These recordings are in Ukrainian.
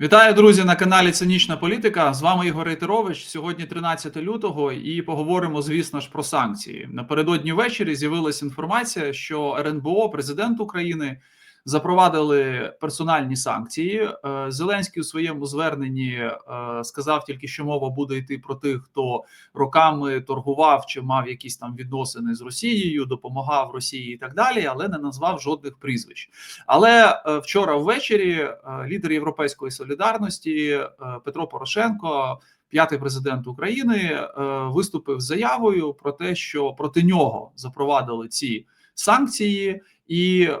Вітаю, друзі, на каналі Цинічна Політика. З вами Ігор Рейтерович. Сьогодні 13 лютого, і поговоримо, звісно ж, про санкції. Напередодні ввечері з'явилася інформація, що РНБО, президент України, запровадили персональні санкції. Е, Зеленський у своєму зверненні е, сказав тільки, що мова буде йти про тих, хто роками торгував чи мав якісь там відносини з Росією, допомагав Росії і так далі, але не назвав жодних прізвищ. Але е, вчора ввечері лідер Європейської солідарності Петро Порошенко, п'ятий президент України, виступив з заявою про те, що проти нього запровадили ці санкції. І е,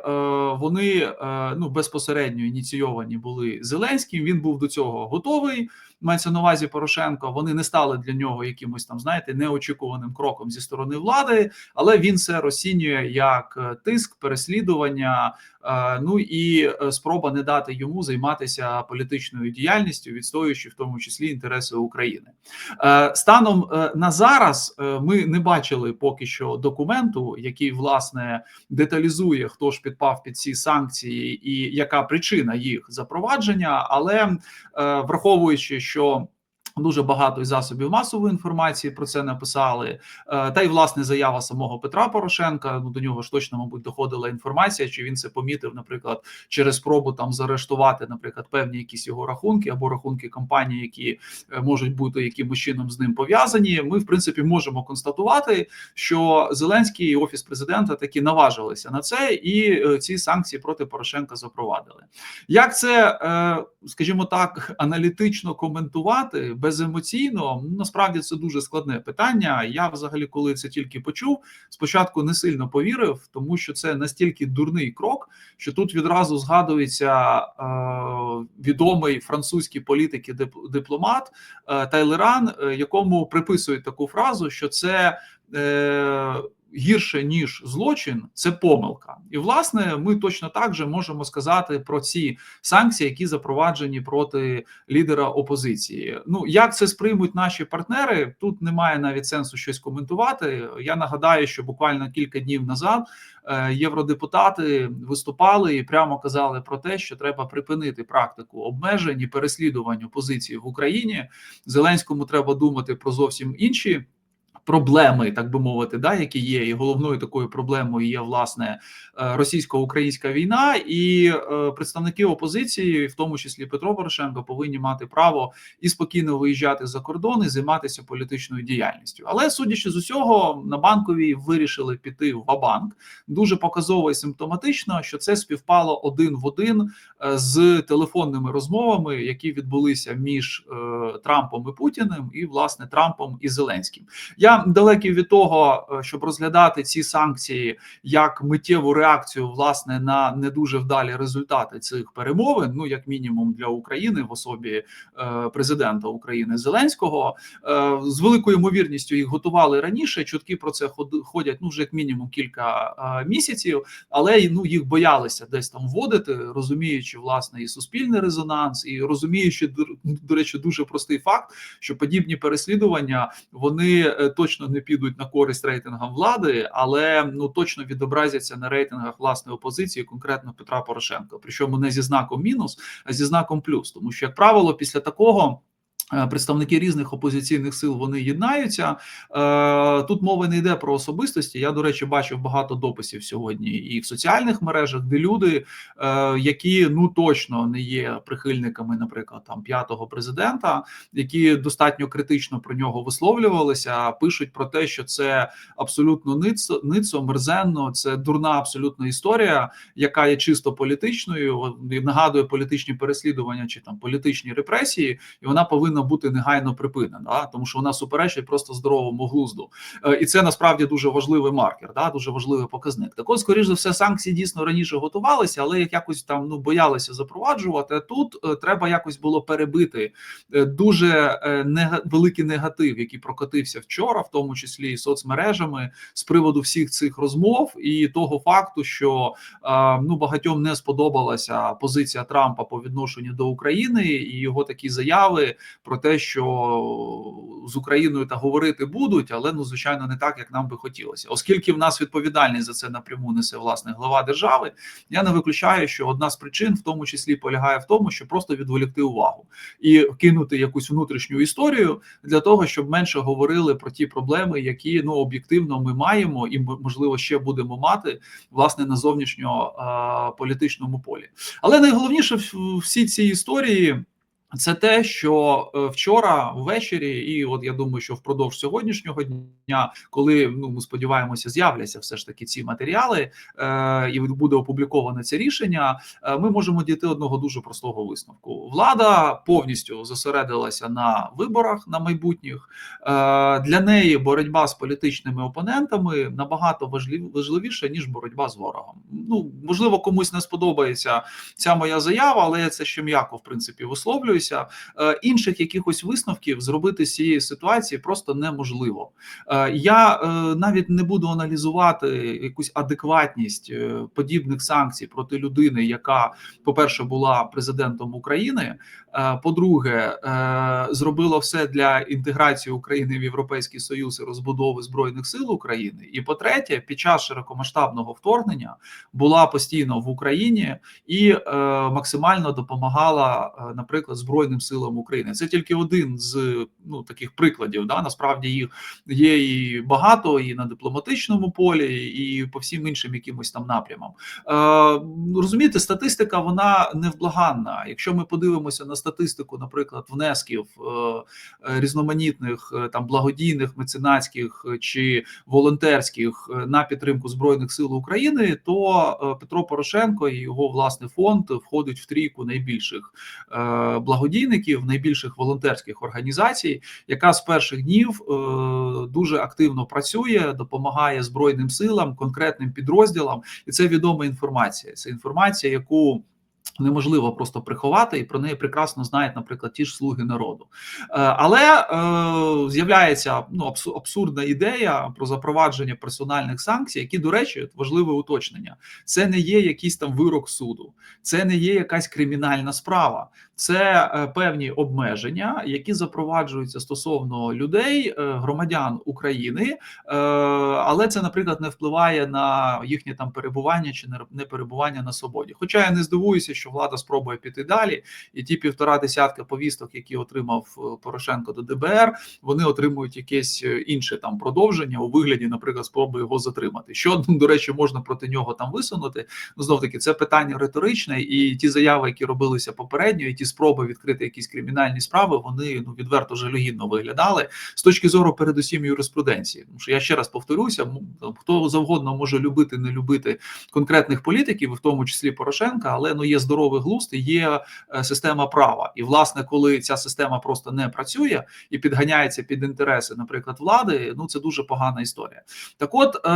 вони е, ну безпосередньо ініційовані були Зеленським. Він був до цього готовий. Мається на увазі Порошенко. Вони не стали для нього якимось там, знаєте, неочікуваним кроком зі сторони влади, але він це розцінює як е, тиск, переслідування. Е, Ну і е, спроба не дати йому займатися політичною діяльністю, відстоюючи в тому числі інтереси України. Е, Станом на зараз ми не бачили поки що документу, який власне деталізує, хто ж підпав під ці санкції і яка причина їх запровадження, але враховуючи, що Дуже багато із засобів масової інформації про це написали. Е, Та й власне заява самого Петра Порошенка. Ну до нього ж точно, мабуть, доходила інформація, чи він це помітив, наприклад, через спробу там заарештувати, наприклад, певні якісь його рахунки або рахунки компаній, які е, можуть бути якимось чином з ним пов'язані. Ми, в принципі, можемо констатувати, що Зеленський і офіс президента таки наважилися на це, і е, ці санкції проти Порошенка запровадили. Як це, скажімо так, аналітично коментувати беземоційно? Насправді це дуже складне питання. Я, взагалі, коли це тільки почув, спочатку не сильно повірив, тому що це настільки дурний крок, що тут відразу згадується е, відомий французький політик і дипломат е, Тайлеран, е, якому приписують таку фразу, що це. Е, гірше ніж злочин, це помилка, і власне ми точно так же можемо сказати про ці санкції, які запроваджені проти лідера опозиції. Ну як це сприймуть наші партнери? Тут немає навіть сенсу щось коментувати. Я нагадаю, що буквально кілька днів назад е, євродепутати виступали і прямо казали про те, що треба припинити практику обмежень і переслідувань опозиції в Україні. Зеленському треба думати про зовсім інші проблеми, так би мовити, да, які є, і головною такою проблемою є власне е, російсько-українська війна, і е, представники опозиції, в тому числі Петро Порошенко, повинні мати право і спокійно виїжджати за кордон і займатися політичною діяльністю. Але судячи з усього, на банковій вирішили піти в банк Дуже показово і симптоматично, що це співпало один в один е, з телефонними розмовами, які відбулися між Трампом і Путіним, і власне Трампом і Зеленським. Я далекий від того, е, щоб розглядати ці санкції як миттєву реакцію власне на не дуже вдалі результати цих перемовин. Ну як мінімум для України в особі е, президента України Зеленського е, з великою ймовірністю їх готували раніше. Чутки про це ход- ходять ну вже як мінімум кілька місяців, але ну їх боялися десь там вводити, розуміючи власне і суспільний резонанс, і розуміючи до, речі, дуже простий факт, що подібні переслідування вони е, точно не підуть на користь рейтингам влади, але ну точно відобразяться на рейтингах власної опозиції, конкретно Петра Порошенка. Причому не зі знаком мінус, а зі знаком плюс, тому що як правило, після такого. Е, Представники різних опозиційних сил вони єднаються. Е, Тут мова не йде про особистості. Я, до речі, бачив багато дописів сьогодні і в соціальних мережах, де люди, е, які ну точно не є прихильниками, наприклад, там п'ятого президента, які достатньо критично про нього висловлювалися, пишуть про те, що це абсолютно ницо, ницо мерзенно, це дурна абсолютно історія, яка є чисто політичною. Нагадує політичні переслідування чи там політичні репресії, і вона повинна бути негайно припинена, да? тому що вона суперечить просто здоровому глузду. Е, І це насправді дуже важливий маркер, да? дуже важливий показник. Так от, скоріш за все, санкції дійсно раніше готувалися, але їх якось там ну боялися запроваджувати. А тут е, треба якось було перебити е, дуже нега- великий негатив, який прокотився вчора, в тому числі і соцмережами, з приводу всіх цих розмов і того факту, що ну багатьом не сподобалася позиція Трампа по відношенню до України і його такі заяви про те, що з Україною та говорити будуть, але ну звичайно не так, як нам би хотілося, оскільки в нас відповідальність за це напряму несе власне глава держави. Я не виключаю, що одна з причин, в тому числі, полягає в тому, що просто відволікти увагу і кинути якусь внутрішню історію для того, щоб менше говорили про ті проблеми, які ну об'єктивно ми маємо, і можливо ще будемо мати власне на зовнішньополітичному полі. Але найголовніше в всій цій історії. Це те, що е, вчора ввечері, і от я думаю, що впродовж сьогоднішнього дня, коли ну ми сподіваємося, з'являться все ж таки ці матеріали, е, і буде опубліковане це рішення. Е, ми можемо дійти одного дуже простого висновку. Влада повністю зосередилася на виборах на майбутніх. Е, для неї боротьба з політичними опонентами набагато важлив, важливіша ніж боротьба з ворогом. Ну можливо, комусь не сподобається ця моя заява, але я це ще м'яко в принципі висловлююся. Е, інших якихось висновків зробити з цієї ситуації просто неможливо. Е, я е, навіть не буду аналізувати якусь адекватність подібних санкцій проти людини, яка, по-перше, була президентом України. По-друге, зробила все для інтеграції України в Європейський Союз і розбудови збройних сил України. І по-третє, під час широкомасштабного вторгнення була постійно в Україні і максимально допомагала, наприклад, Збройним силам України. Це тільки один з ну таких прикладів. Да? Насправді їх є і багато, і на дипломатичному полі, і по всім іншим якимось там напрямам. Е, Розумієте, статистика вона невблаганна. Якщо ми подивимося на статистику, наприклад, внесків е, різноманітних е, там благодійних, меценатських чи волонтерських е, на підтримку збройних сил України, то Петро Порошенко і його власний фонд входить в трійку найбільших благодійних благодійників, найбільших волонтерських організацій, яка з перших днів е, дуже активно працює, допомагає збройним силам, конкретним підрозділам, і це відома інформація. Це інформація, яку Неможливо просто приховати, і про неї прекрасно знають, наприклад, ті ж слуги народу. Е, але е, з'являється ну абсурдна ідея про запровадження персональних санкцій, які, до речі, важливе уточнення. Це не є якийсь там вирок суду, це не є якась кримінальна справа, це е, певні обмеження, які запроваджуються стосовно людей, громадян України, але це, наприклад, не впливає на їхнє там перебування чи не перебування на свободі. Хоча я не здивуюся, що влада спробує піти далі, і ті півтора десятка повісток, які отримав Порошенко до ДБР, вони отримують якесь інше там продовження у вигляді, наприклад, спроби його затримати. Що до речі, можна проти нього там висунути. Ну знов таки це питання риторичне, і ті заяви, які робилися попередньо, і ті спроби відкрити якісь кримінальні справи, вони ну відверто жалюгідно виглядали з точки зору, передусім юриспруденції. Тому що я ще раз повторюся: хто завгодно може любити, не любити конкретних політиків, в тому числі Порошенка, але ну є здоровий глузд, є е, система права. І власне, коли ця система просто не працює і підганяється під інтереси, наприклад, влади, ну це дуже погана історія. Так, от е-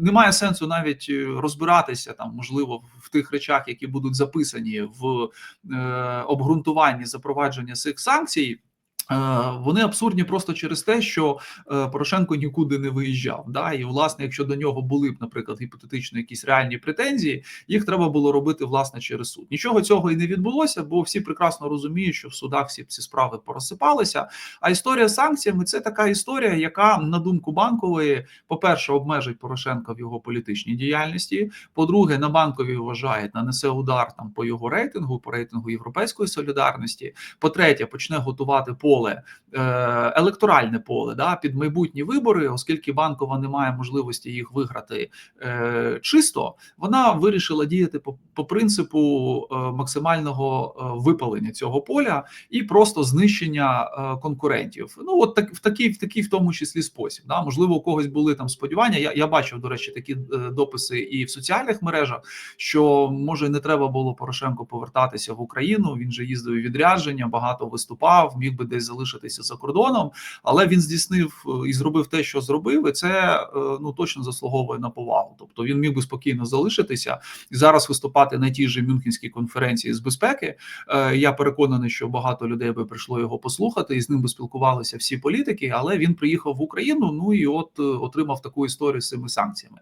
немає сенсу навіть розбиратися там, можливо, в тих речах, які будуть записані в Е, обґрунтуванні запровадження цих санкцій. Е, вони абсурдні просто через те, що е, Порошенко нікуди не виїжджав. Да? І власне, якщо до нього були б, наприклад, гіпотетично якісь реальні претензії, їх треба було робити власне через суд. Нічого цього і не відбулося, бо всі прекрасно розуміють, що в судах всі ці справи порозсипалися. А історія з санкціями це така історія, яка на думку банкової, по-перше, обмежить Порошенка в його політичній діяльності. По-друге, на банкові вважають, нанесе удар там по його рейтингу, по рейтингу європейської солідарності. По третє, почне готувати по поле, е, електоральне поле да, під майбутні вибори, оскільки банкова не має можливості їх виграти е, чисто, вона вирішила діяти по, по принципу е, максимального випалення цього поля і просто знищення конкурентів. Ну от так в такий, в такий, в тому числі спосіб. Да, Можливо, у когось були там сподівання. Я я бачив, до речі, такі дописи і в соціальних мережах, що може не треба було Порошенко повертатися в Україну. Він же їздив відрядження, багато виступав, міг би десь залишитися за кордоном, але він здійснив е, і зробив те, що зробив, і це е, ну точно заслуговує на повагу. Тобто він міг би спокійно залишитися і зараз виступати на тій же Мюнхенській конференції з безпеки. Е, я переконаний, що багато людей би прийшло його послухати, і з ним би спілкувалися всі політики. Але він приїхав в Україну. Ну і от отримав таку історію з цими санкціями.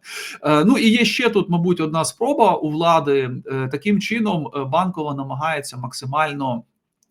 Ну і є ще тут, мабуть, одна спроба у влади таким чином банкова намагається максимально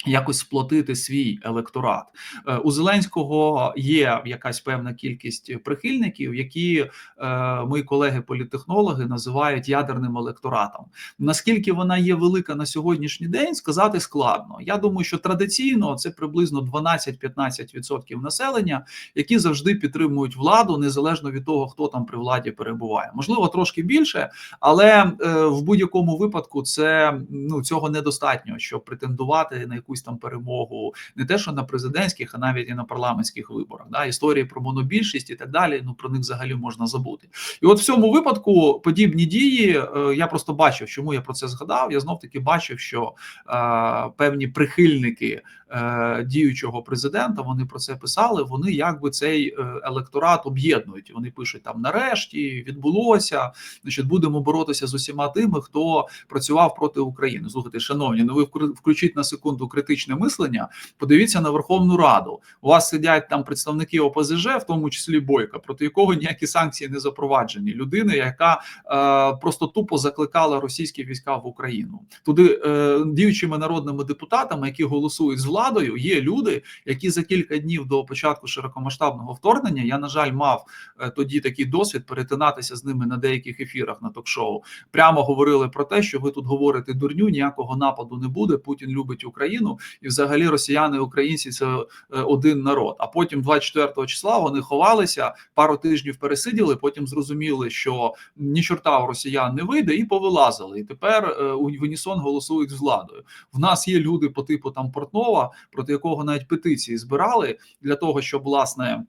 Якось сплотити свій електорат е, у Зеленського є якась певна кількість прихильників, які е, мої колеги-політехнологи називають ядерним електоратом. Наскільки вона є велика на сьогоднішній день, сказати складно. Я думаю, що традиційно це приблизно 12-15% населення, які завжди підтримують владу, незалежно від того, хто там при владі перебуває. Можливо, трошки більше, але е, в будь-якому випадку це ну цього недостатньо, щоб претендувати на якусь там перемогу, не те, що на президентських, а навіть і на парламентських виборах. Да, історії про монобільшість і так далі. Ну про них взагалі можна забути. І от в цьому випадку подібні дії е, я просто бачив, чому я про це згадав. Я знов таки бачив, що е, певні прихильники е, діючого президента вони про це писали. Вони якби цей е, електорат об'єднують. Вони пишуть там нарешті відбулося. Значить, будемо боротися з усіма тими, хто працював проти України. Слухайте, шановні, ну ви включіть на секунду критичне мислення. Подивіться на Верховну Раду. У вас сидять там представники ОПЗЖ, в тому числі Бойка, проти якого ніякі санкції не запроваджені. Людина, яка е, просто тупо закликала російські війська в Україну. Туди е, діючими народними депутатами, які голосують з владою, є люди, які за кілька днів до початку широкомасштабного вторгнення я на жаль мав е, тоді такий досвід перетинатися з ними на деяких ефірах на ток-шоу. Прямо говорили про те, що ви тут говорите дурню, ніякого нападу не буде. Путін любить Україну, і взагалі росіяни, українці це е, один народ. А потім, 24 числа, вони ховалися, пару тижнів пересиділи. Потім зрозуміли, що ні чорта у росіян не вийде, і повилазили. І тепер е, у Венісон голосують з владою. В нас є люди по типу там Портнова, проти якого навіть петиції збирали для того, щоб власне.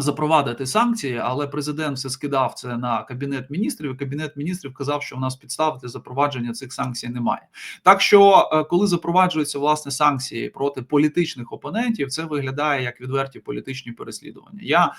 Запровадити санкції, але президент все скидав це на кабінет міністрів. і Кабінет міністрів казав, що у нас підстав для запровадження цих санкцій немає. Так що, е, коли запроваджуються власне санкції проти політичних опонентів, це виглядає як відверті політичні переслідування. Я е,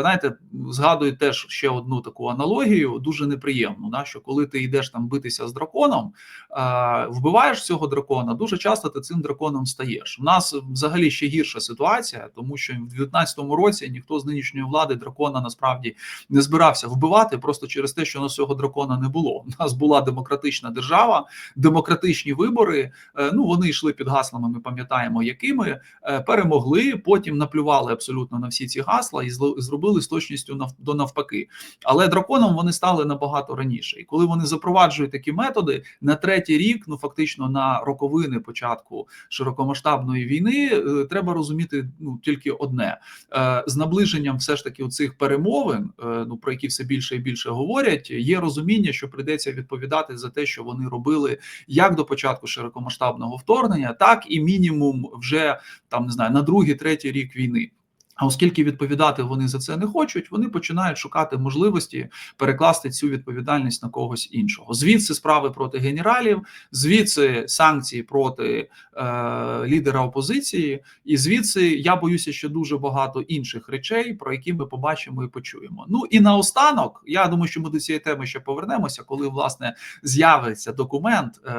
знаєте, згадую теж ще одну таку аналогію, дуже неприємну. Да, що коли ти йдеш там битися з драконом, е, вбиваєш цього дракона, дуже часто ти цим драконом стаєш. У нас взагалі ще гірша ситуація, тому що в 2019 році ніхто з нинішньої влади дракона насправді не збирався вбивати просто через те, що у нас цього дракона не було. У нас була демократична держава, демократичні вибори. Е, ну вони йшли під гаслами. Ми пам'ятаємо, якими е, перемогли. Потім наплювали абсолютно на всі ці гасла і зробили з точністю до навпаки. Але драконом вони стали набагато раніше. І коли вони запроваджують такі методи на третій рік, ну фактично на роковини початку широкомасштабної війни, е, треба розуміти ну тільки одне з наближення наближенням все ж таки цих перемовин, е, ну про які все більше і більше говорять, є розуміння, що прийдеться відповідати за те, що вони робили як до початку широкомасштабного вторгнення, так і мінімум вже там не знаю на другий, третій рік війни. А оскільки відповідати вони за це не хочуть, вони починають шукати можливості перекласти цю відповідальність на когось іншого. Звідси справи проти генералів, звідси санкції проти е, лідера опозиції, і звідси я боюся, що дуже багато інших речей, про які ми побачимо і почуємо. Ну і наостанок, я думаю, що ми до цієї теми ще повернемося, коли власне з'явиться документ. Е,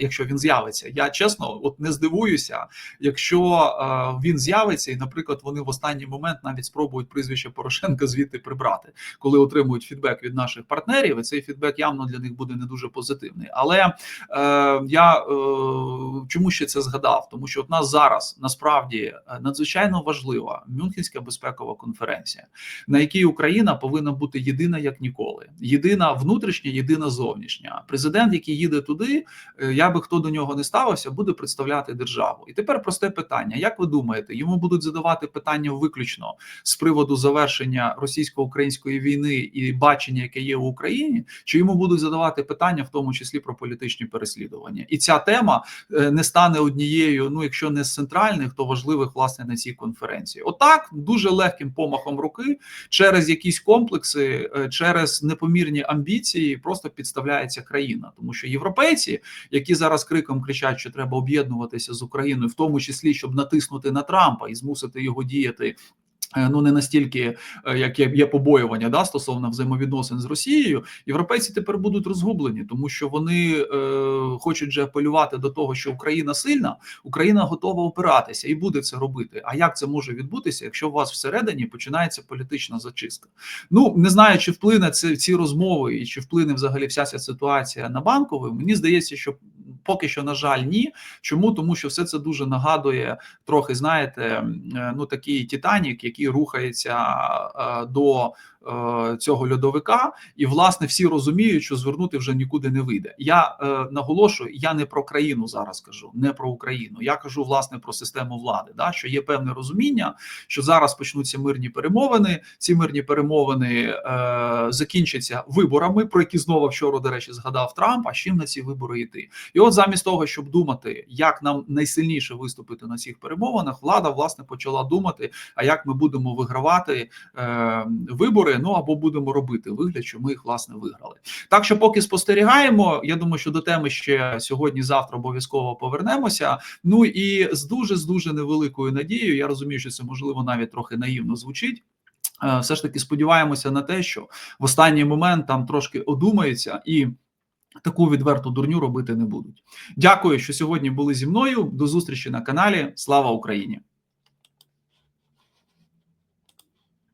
Якщо він з'явиться, я чесно, от не здивуюся, якщо е, він з'явиться, і, наприклад вони в останній момент навіть спробують прізвище Порошенка звідти прибрати, коли отримують фідбек від наших партнерів. і Цей фідбек явно для них буде не дуже позитивний. Але е, я е, чому ще це згадав? Тому що от нас зараз насправді е, надзвичайно важлива Мюнхенська безпекова конференція, на якій Україна повинна бути єдина як ніколи. Єдина внутрішня, єдина зовнішня. Президент, який їде туди, е, я би хто до нього не ставився, буде представляти державу. І тепер просте питання: як ви думаєте, йому будуть задавати питання виключно з приводу завершення російсько-української війни і бачення, яке є в Україні, чи йому будуть задавати питання, в тому числі про політичні переслідування, і ця тема е, не стане однією. Ну, якщо не з центральних, то важливих власне на цій конференції. Отак дуже легким помахом руки через якісь комплекси, е, через непомірні амбіції, просто підставляється країна, тому що європейці, які зараз криком кричать, що треба об'єднуватися з Україною, в тому числі щоб натиснути на Трампа і змусити його діяти. Е, ну, не настільки, е, як є, побоювання да, стосовно взаємовідносин з Росією, європейці тепер будуть розгублені, тому що вони е, хочуть же апелювати до того, що Україна сильна, Україна готова опиратися і буде це робити. А як це може відбутися, якщо у вас всередині починається політична зачистка? Ну не знаю, чи вплине це ці розмови, і чи вплине взагалі вся ця ситуація на банковий. Мені здається, що поки що, на жаль, ні. Чому тому, що все це дуже нагадує трохи, знаєте, е, ну такий Титанік, який рухається е, до е, цього льодовика, і власне всі розуміють, що звернути вже нікуди не вийде. Я е, наголошую, я не про країну зараз кажу, не про Україну. Я кажу власне про систему влади. Да, що є певне розуміння, що зараз почнуться мирні перемовини. Ці мирні перемовини е, закінчаться виборами, про які знову вчора, до речі, згадав Трамп. А чим на ці вибори йти? І от замість того, щоб думати, як нам найсильніше виступити на цих перемовинах, влада власне почала думати, а як ми будемо вигравати е, вибори, ну або будемо робити вигляд, що ми їх власне виграли. Так що, поки спостерігаємо, я думаю, що до теми ще сьогодні-завтра обов'язково повернемося. Ну і з дуже з дуже невеликою надією, я розумію, що це можливо навіть трохи наївно звучить. Е, Все ж таки сподіваємося на те, що в останній момент там трошки одумаються і таку відверту дурню робити не будуть. Дякую, що сьогодні були зі мною. До зустрічі на каналі. Слава Україні!